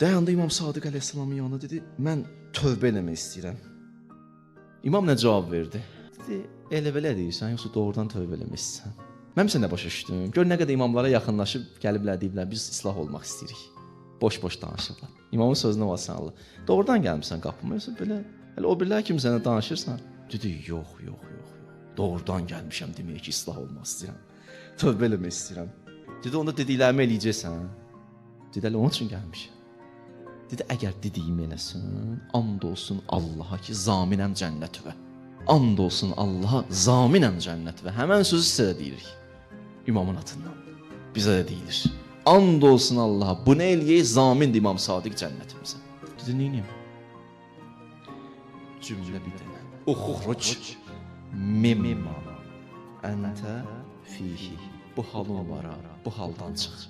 Dayandı İmam Sadiq əleyhissalamın yanında dedi, mən tövbə eləmək istəyirəm. İmam nə cavab verdi? Dedi, elə belə deyirsən, yoxsa doğrudan tövbə eləmək istəyirsən? Mən isə nə başa düşdüm? Gör nə qədər imamlara yaxınlaşıb gəliblər deyiblər, biz islah olmaq istəyirik. Boş-boş danışırlar. İmamın sözünə basan Allah. Doğrudan gəlmisən qapıma, yoxsa belə hələ o birlər kimi sənə danışırsan? Dedi, yox, yox, yox. Doğrudan gəlmişəm demək ki, islah olmaq istəyirəm. Tövbə eləmək istəyirəm. Dedi, onda dediklərimi eləyəcəksən. Dedi, elə onun üçün gəlmişəm. Dedi, əgər dediyimi eləsən, and olsun Allaha ki, zaminəm cənnətə. And olsun Allaha, zaminəm cənnətə. Həmən sözü sizə də deyirik. İmamın adından. Bizə də deyilir. And olsun Allaha, bu nə eləyək, zamindir İmam Sadiq cənnətimizə. Dedi, neyniyəm? Cümlə bir dənə. Uxruc mimma əntə fihi. Bu halın var, bu haldan çıx.